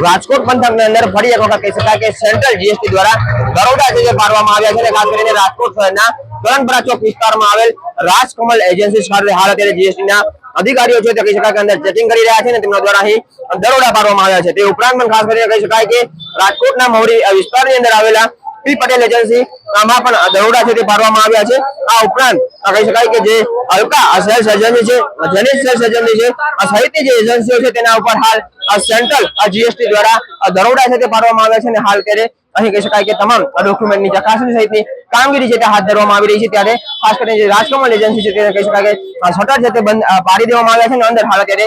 રાજકોટ પંથકની અંદર ફરી એક વખત કહી શકાય કે સેન્ટ્રલ જીએસટી દ્વારા દરોડા છે જે પાડવામાં આવ્યા છે અને ખાસ કરીને રાજકોટ શહેરના કરણપરા ચોક વિસ્તારમાં આવેલ રાજકમલ એજન્સી ખાતે હાલ અત્યારે જીએસટી ના અધિકારીઓ છે તે કહી શકાય કે અંદર ચેકિંગ કરી રહ્યા છે ને તેમના દ્વારા અહીં દરોડા પાડવામાં આવ્યા છે. તે ઉપરાંત પણ ખાસ કરીને કહી શકાય કે રાજકોટના અ, વિસ્તારની અંદર આવેલા પી પટેલ એજન્સી આમાં પણ દરોડા છે તે પાડવામાં આવ્યા છે. આ ઉપરાંત કહી શકાય કે જે અલકા સેલ્સ એજન્સી છે જેનિસ સેલ્સ એજન્સી છે, આ સહિતની જે એજન્સીઓ છે તેના ઉપર હાલ આ સેન્ટ્રલ, આ જીએસટી દ્વારા દરોડા છે તે પાડવામાં આવ્યા છે અને હાલ ત્યારે અહીં કહી શકાય કે તમામ ડોક્યુમેન્ટની ચકાસણી સહિતની કામગીરી છે તે હાથ ધરવામાં આવી રહી છે. ત્યારે ખાસ કરીને જે રાજકમલ એજન્સી છે તે કહી શકાય કે શટર છે તે બંધ પાડી દેવામાં આવ્યા છે અને અંદર હાલ અત્યારે